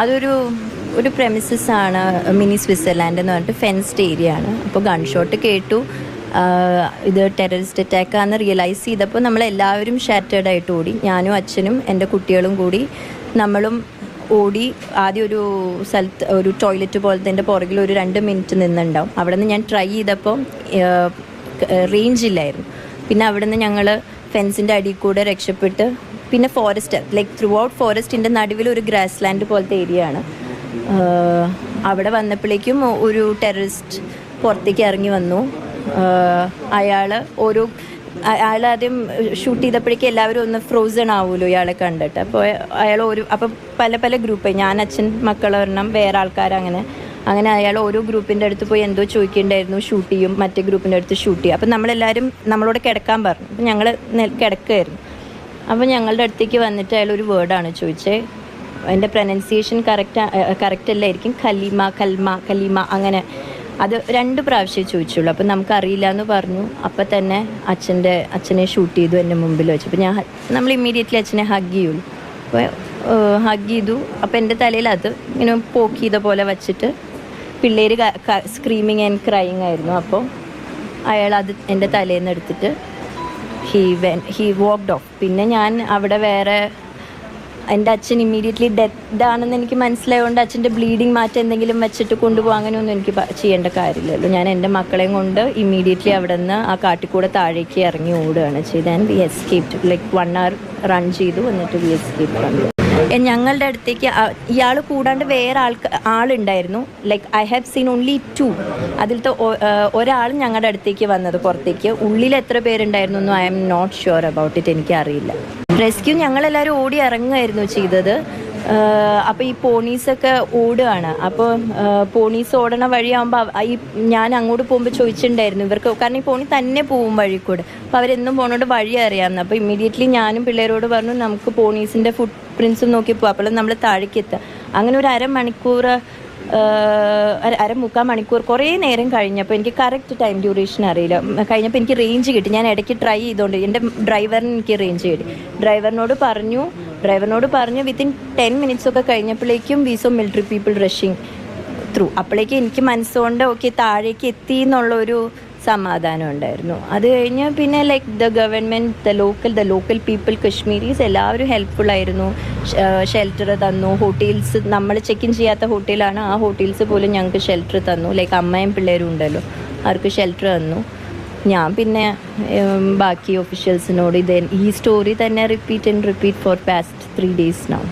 അതൊരു ഒരു പ്രെമിസസ് ആണ് മിനി സ്വിറ്റ്സർലാൻഡ് എന്ന് പറഞ്ഞിട്ട് ഫെൻസ്ഡ് ഏരിയ ആണ്. അപ്പോൾ ഗൺഷോട്ട് കേട്ടു. ഇത് ടെററിസ്റ്റ് അറ്റാക്ക് ആണെന്ന് റിയലൈസ് ചെയ്തപ്പോൾ നമ്മളെല്ലാവരും ഷാറ്റേഡ് ആയിട്ട് ഓടി. ഞാനും അച്ഛനും എന്റെ കുട്ടികളും കൂടി നമ്മളും ഓടി. ആദ്യം ഒരു സ്ഥലത്ത് ഒരു ടോയ്ലറ്റ് പോലത്തെ എന്റെ പുറകിൽ ഒരു രണ്ട് മിനിറ്റ് നിന്നുണ്ടാവും. അവിടെ നിന്ന് ഞാൻ ട്രൈ ചെയ്തപ്പോൾ റേഞ്ച് ഇല്ലായിരുന്നു. പിന്നെ അവിടെ നിന്ന് ഞങ്ങൾ ഫെൻസിന്റെ അടിയിൽ കൂടെ രക്ഷപ്പെട്ട് പിന്നെ ഫോറസ്റ്റ് ലൈക്ക് ത്രൂ ഔട്ട് ഫോറസ്റ്റിന്റെ നടുവിൽ ഒരു ഗ്രാസ് ലാൻഡ് പോലത്തെ ഏരിയ ആണ്. അവിടെ വന്നപ്പോഴേക്കും ഒരു ടെററിസ്റ്റ് പുറത്തേക്ക് ഇറങ്ങി വന്നു. അയാൾ ഓരോ അയാൾ ആദ്യം ഷൂട്ട് ചെയ്തപ്പോഴേക്കും എല്ലാവരും ഒന്ന് ഫ്രോസൺ ആവുമല്ലോ ഇയാളെ കണ്ടിട്ട്. അപ്പോൾ അയാൾ ഒരു അപ്പം പല പല ഗ്രൂപ്പ് ഞാൻ അച്ഛൻ മക്കൾ ഒരെണ്ണം വേറെ ആൾക്കാർ അങ്ങനെ. അങ്ങനെ അയാൾ ഓരോ ഗ്രൂപ്പിന്റെ അടുത്ത് പോയി എന്തോ ചോദിക്കേണ്ടായിരുന്നു ഷൂട്ട് ചെയ്യും. മറ്റേ ഗ്രൂപ്പിന്റെ അടുത്ത് ഷൂട്ട് ചെയ്യും. അപ്പം നമ്മളെല്ലാവരും നമ്മളോട് കിടക്കാൻ പറഞ്ഞു. അപ്പം ഞങ്ങൾ കിടക്കുമായിരുന്നു അപ്പോൾ ഞങ്ങളുടെ അടുത്തേക്ക് വന്നിട്ട് അയാൾ ഒരു വേർഡാണ് ചോദിച്ചത് എന്റെ പ്രൊനൗൺസിയേഷൻ കറക്റ്റ് കറക്റ്റ് അല്ലായിരിക്കും. കലിമ കൽമ കലിമ അങ്ങനെ. അത് രണ്ട് പ്രാവശ്യമേ ചോദിച്ചുള്ളൂ. അപ്പം നമുക്കറിയില്ല എന്ന് പറഞ്ഞു. അപ്പം തന്നെ അച്ഛന്റെ അച്ഛനെ ഷൂട്ട് ചെയ്തു എന്റെ മുമ്പിൽ വെച്ചു. അപ്പം ഞാൻ നമ്മൾ ഇമ്മീഡിയറ്റ്ലി അച്ഛനെ ഹഗ് ചെയ്യുള്ളൂ അപ്പോൾ ഹഗ് ചെയ്തു. അപ്പം എന്റെ തലയിൽ അത് ഇങ്ങനെ പോക്ക് ചെയ്ത പോലെ വച്ചിട്ട് പിള്ളേർ സ്ക്രീമിങ് ആൻഡ് ക്രൈയിങ് ആയിരുന്നു. അപ്പോൾ അയാൾ അത് എന്റെ തലേന്ന് എടുത്തിട്ട് he when he walked off പിന്നെ ഞാൻ അവിടെ വേറെ എന്റെ അച്ഛൻ ഇമ്മീഡിയറ്റ്ലി ഡെത്ത് ആണെന്ന് എനിക്ക് മനസ്സിലായതുകൊണ്ട് അച്ഛന്റെ ബ്ലീഡിങ് മാറ്റം എന്തെങ്കിലും വെച്ചിട്ട് കൊണ്ടുപോകാൻ അങ്ങനെയൊന്നും എനിക്ക് ചെയ്യേണ്ട കാര്യമില്ലല്ലോ. ഞാൻ എന്റെ മക്കളെയും കൊണ്ട് ഇമ്മീഡിയറ്റ്ലി അവിടെ നിന്ന് ആ കാട്ടിക്കൂടെ താഴേക്ക് ഇറങ്ങി ഓടുകയാണ് ചെയ്ത് and we escaped like one hour run ചെയ്തു എന്നിട്ട് വി എസ്കേപ്പ് ഫ്രം ഞങ്ങളുടെ അടുത്തേക്ക് ഇയാൾ കൂടാണ്ട് വേറെ ആൾക്ക് ആളുണ്ടായിരുന്നു. Like I have seen only two അതിലത്തെ ഒരാൾ ഞങ്ങളുടെ അടുത്തേക്ക് വന്നത് പുറത്തേക്ക്. ഉള്ളിൽ എത്ര പേരുണ്ടായിരുന്നു എന്നും I'm not sure about it എനിക്ക് അറിയില്ല റെസ്ക്യൂ ഞങ്ങളെല്ലാവരും ഓടി ഇറങ്ങുമായിരുന്നു ചെയ്തത്. അപ്പോൾ ഈ പോണീസൊക്കെ ഓടുകയാണ്. അപ്പോൾ പോണീസ് ഓടണ വഴിയാകുമ്പോൾ ഈ ഞാൻ അങ്ങോട്ട് പോകുമ്പോൾ ചോദിച്ചിട്ടുണ്ടായിരുന്നു ഇവർക്ക്. കാരണം ഈ പോണി തന്നെ പോവും വഴി കൂടെ അപ്പോൾ അവരെന്നും പോണോട് വഴി അറിയാമെന്ന് അപ്പോൾ ഇമ്മീഡിയറ്റ്ലി ഞാനും പിള്ളേരോട് പറഞ്ഞു നമുക്ക് പോണീസിന്റെ ഫുട് പ്രിൻസും നോക്കി പോകാം അപ്പോൾ നമ്മൾ താഴേക്ക് എത്തുക അങ്ങനെ ഒരു അരമണിക്കൂർ അര മുക്കാൽ മണിക്കൂർ കുറേ നേരം കഴിഞ്ഞപ്പോൾ എനിക്ക് കറക്റ്റ് ടൈം ഡ്യൂറേഷൻ അറിയില്ല. കഴിഞ്ഞപ്പോൾ എനിക്ക് റേഞ്ച് കിട്ടി. ഞാൻ ഇടയ്ക്ക് ട്രൈ ചെയ്തുകൊണ്ട് എന്റെ ഡ്രൈവറിന് എനിക്ക് റേഞ്ച് കിട്ടി. ഡ്രൈവറിനോട് പറഞ്ഞു ഡ്രൈവറിനോട് പറഞ്ഞു വിത്തിൻ ടെൻ മിനിറ്റ്സ് ഒക്കെ കഴിഞ്ഞപ്പോഴേക്കും we saw military people rushing through അപ്പോഴേക്കും എനിക്ക് മനസ്സുകൊണ്ട് ഓക്കെ താഴേക്ക് എത്തി എന്നുള്ളൊരു സമാധാനം ഉണ്ടായിരുന്നു. അത് കഴിഞ്ഞ് പിന്നെ like the government the local the local people Kashmiris എല്ലാവരും ഹെൽപ്ഫുൾ ആയിരുന്നു. ഷെൽട്ടർ തന്നു. ഹോട്ടൽസ് നമ്മൾ ചെക്ക് ഇൻ ചെയ്യാത്ത ഹോട്ടലാണ് ആ ഹോട്ടൽസ് പോലും ഞങ്ങൾക്ക് ഷെൽട്ടർ തന്നു. ലൈക്ക് അമ്മയും പിള്ളേരും ഉണ്ടല്ലോ. അവർക്ക് ഷെൽട്ടർ തന്നു. ഞാൻ പിന്നെ ബാക്കി ഒഫീഷ്യൽസിനോട് ഇത് ഈ സ്റ്റോറി തന്നെ repeat and repeat for past three days now